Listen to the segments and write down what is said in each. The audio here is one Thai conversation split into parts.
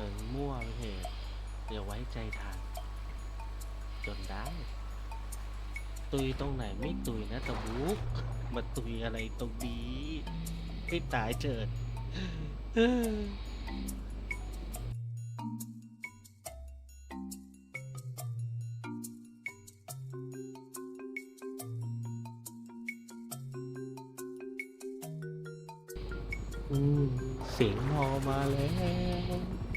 ดินมั่วไปเถอะเดี๋ยวไว้ใจทางจนได้ ตุยตรงไหนไม่ตุยนะตะบุกมาตุยอะไรตรงนี้ให้ตายเจิดเอออืมเสียงฮอมาแล้ว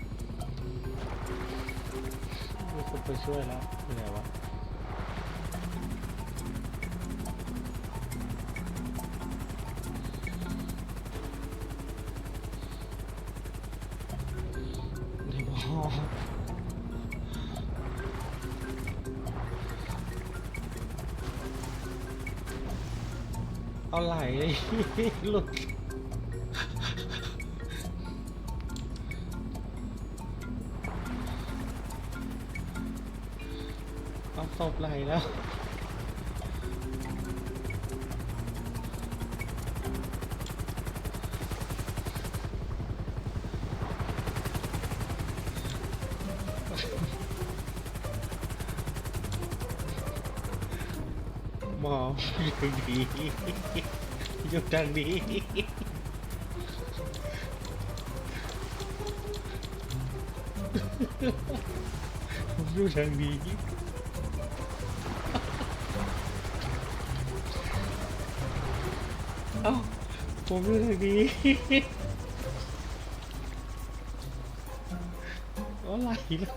มีคนไปช่วยแล้วอยู่ไหนวะในหม้อเอาไหลหลุด เอาศพไหลแล้วหมออยู่ดีอยู่ทางนี้ผมอยู่ เอ้าผมอยู่ทางนี้อ๋อไหลไหล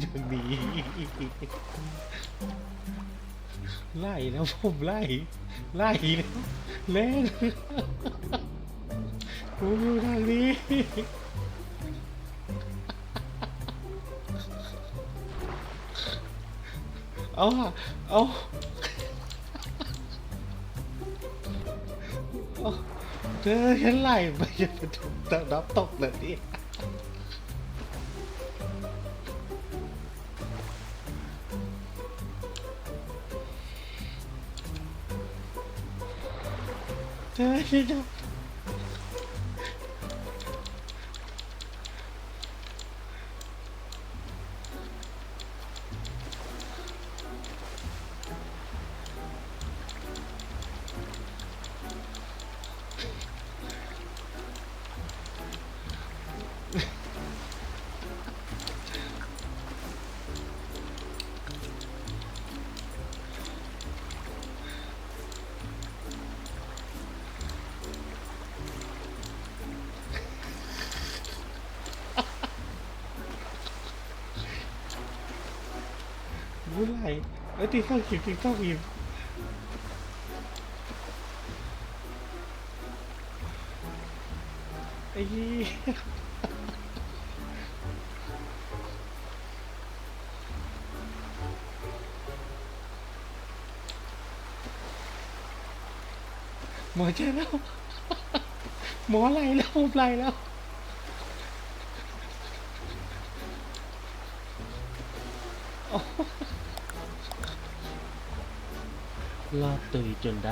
อย่างนี้ไล่แล้วผมไล่ไล่แล้วเล่นผมอยู่ทางนี้ เอาอะเอาเธอเธอฉันไหล่ไปจะไปถูกนับตกเลยนี่เธอฉันจะรู้ไรเอ้ยตีเข้าขีดตีเข้าขีดไอ้เหี้ยหมอเจอแล้ว หมอไหลแล้วผมอไหลแล้วรอ ดตุยจนไ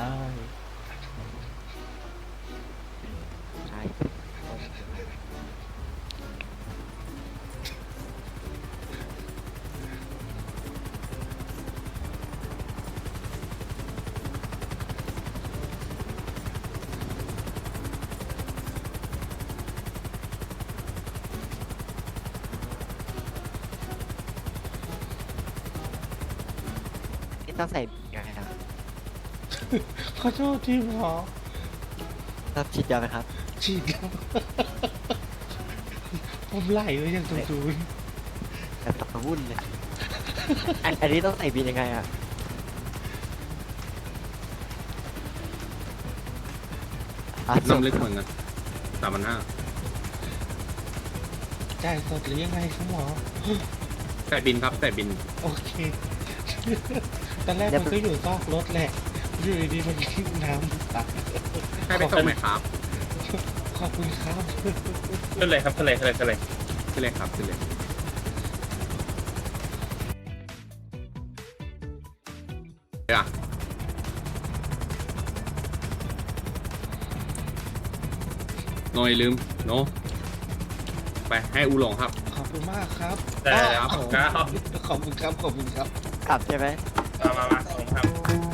ขอโทษทีหมอต้องฉีดยาไหมครับ ฉีดครับ ผมไหลไว้อย่างตูนแต่ตะวุ่นเลยอันอันนี้ต้องใส่บินยังไงอะอะน้ำลึกเหมือนกันสามพันห้าๆจ่ายสดหรือยังไงครับหมอ แต่บินครับแต่บิน โอเค ตอนแรกมันก็อยู่ซอกรถแหละ อยู่ดีๆมันขึ้นน้ำตักให้ไปส่งไหมครับขอบคุณครับขึ้นเลยครับขึ้นเลยขึ้นเลยขึ้นเลยขึ้นเลยครับขึ้นเลยเดี๋ยวอะโนยลืมโนไปให้อูหลงครับ ขอบคุณมากครับได้ครับผมครับขอบคุณครับขอบคุณครับ กลับใช่ไหมมามามาขอบคุณครับ